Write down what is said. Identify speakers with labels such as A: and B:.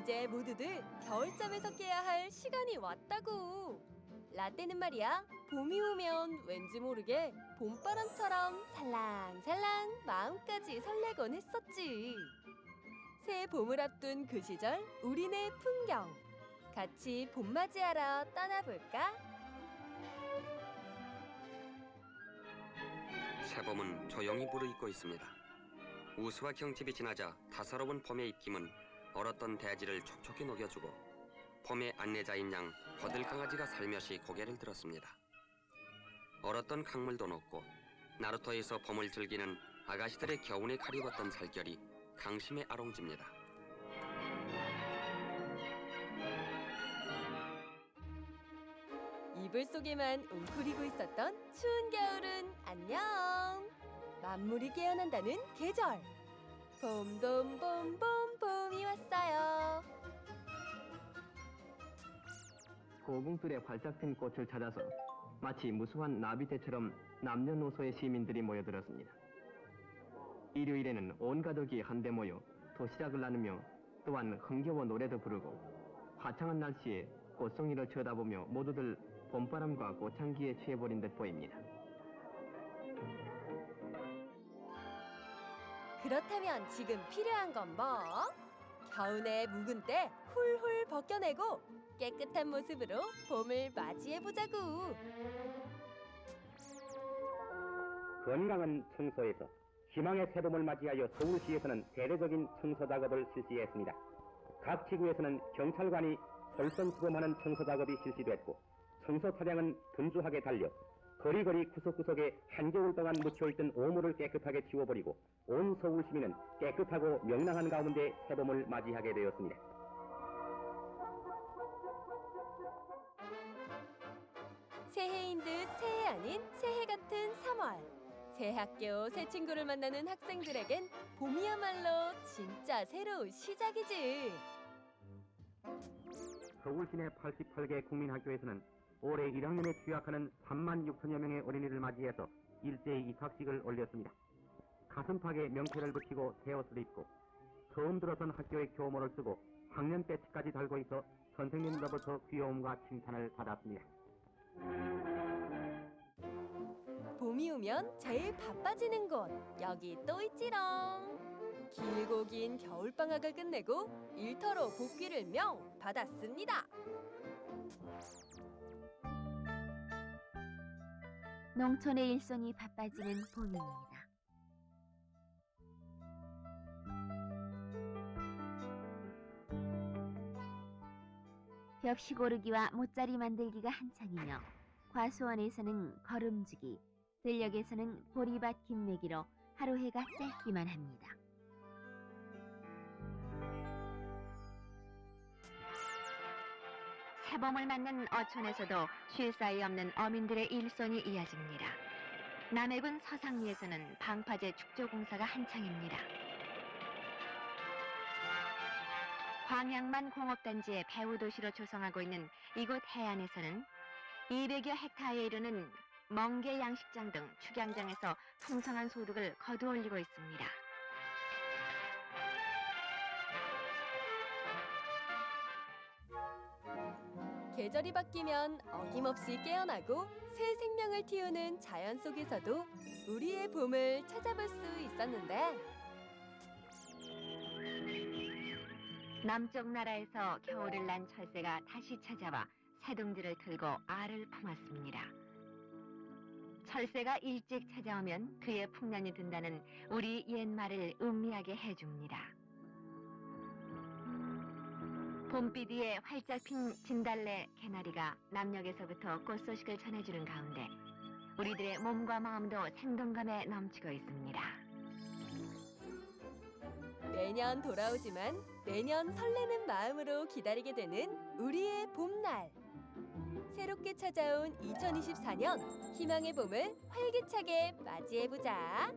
A: 이제 모두들 겨울잠에서 깨야 할 시간이 왔다고. 라떼는 말이야, 봄이 오면 왠지 모르게 봄바람처럼 살랑살랑 마음까지 설레곤 했었지. 새 봄을 앞둔 그 시절 우리네 풍경. 같이 봄맞이하러 떠나볼까?
B: 새봄은 조용히 무르익고 있습니다. 우수와 경칩이 지나자 다사로운 봄의 입김은 얼었던 대지를 촉촉히 녹여주고 봄의 안내자인 양 버들 강아지가 살며시 고개를 들었습니다. 얼었던 강물도 녹고 나루토에서 봄을 즐기는 아가씨들의 겨운에 가리웠던 살결이 강심에 아롱집니다.
A: 이불 속에만 웅크리고 있었던 추운 겨울은 안녕. 만물이 깨어난다는 계절. 봄봄봄봄 봄이 왔어요.
C: 고궁들의 활짝 핀 꽃을 찾아서 마치 무수한 나비대처럼 남녀노소의 시민들이 모여들었습니다. 일요일에는 온 가족이 한데 모여 도시락을 나누며 또한 흥겨워 노래도 부르고 화창한 날씨에 꽃송이를 쳐다보며 모두들 봄바람과 꽃향기에 취해버린 듯 보입니다.
A: 그렇다면 지금 필요한 건 뭐? 겨우내 묵은 때 훌훌 벗겨내고 깨끗한 모습으로 봄을 맞이해보자고.
D: 건강한 청소에서 희망의 새봄을 맞이하여 서울시에서는 대대적인 청소 작업을 실시했습니다. 각 지구에서는 경찰관이 솔선수범하는 청소 작업이 실시됐고 청소 차량은 분주하게 달려 거리거리 구석구석에 한겨울 동안 묻혀있던 오물을 깨끗하게 치워버리고 온 서울 시민은 깨끗하고 명랑한 가운데 새봄을 맞이하게 되었습니다.
A: 새해인 듯 새해 아닌 새해 같은 3월. 새 학교, 새 친구를 만나는 학생들에겐 봄이야말로 진짜 새로운 시작이지.
D: 서울 시내 88개 국민학교에서는 올해 1학년에 취학하는 3만 6천여 명의 어린이를 맞이해서 일제히 입학식을 올렸습니다. 가슴팍에 명패를 붙이고 새 옷을 입고 처음 들어선 학교의 교모를 쓰고 학년 배지까지 달고 있어 선생님으로부터 귀여움과 칭찬을 받았습니다.
A: 봄이 오면 제일 바빠지는 곳 여기 또 있지롱. 길고 긴 겨울방학을 끝내고 일터로 복귀를 명 받았습니다.
E: 농촌의 일손이 바빠지는 봄입니다. 벽시 고르기와 못자리 만들기가 한창이며 과수원에서는 걸음주기, 들녘에서는 보리밭 김매기로 하루 해가 짧기만 합니다. 새봄을 맞는 어촌에서도 쉴 사이 없는 어민들의 일손이 이어집니다. 남해군 서상리에서는 방파제 축조 공사가 한창입니다. 광양만 공업단지의 배후 도시로 조성하고 있는 이곳 해안에서는 200여 헥타르에 이르는 멍게 양식장 등 축양장에서 풍성한 소득을 거두올리고 있습니다.
A: 계절이 바뀌면 어김없이 깨어나고 새 생명을 틔우는 자연 속에서도 우리의 봄을 찾아볼 수 있었는데
E: 남쪽 나라에서 겨울을 난 철새가 다시 찾아와 새둥지를 틀고 알을 품었습니다. 철새가 일찍 찾아오면 그의 풍년이 든다는 우리 옛말을 음미하게 해줍니다. 봄빛 위에 활짝 핀 진달래 개나리가 남녘에서부터 꽃 소식을 전해주는 가운데 우리들의 몸과 마음도 생동감에 넘치고 있습니다.
A: 매년 돌아오지만 매년 설레는 마음으로 기다리게 되는 우리의 봄날. 새롭게 찾아온 2024년 희망의 봄을 활기차게 맞이해보자.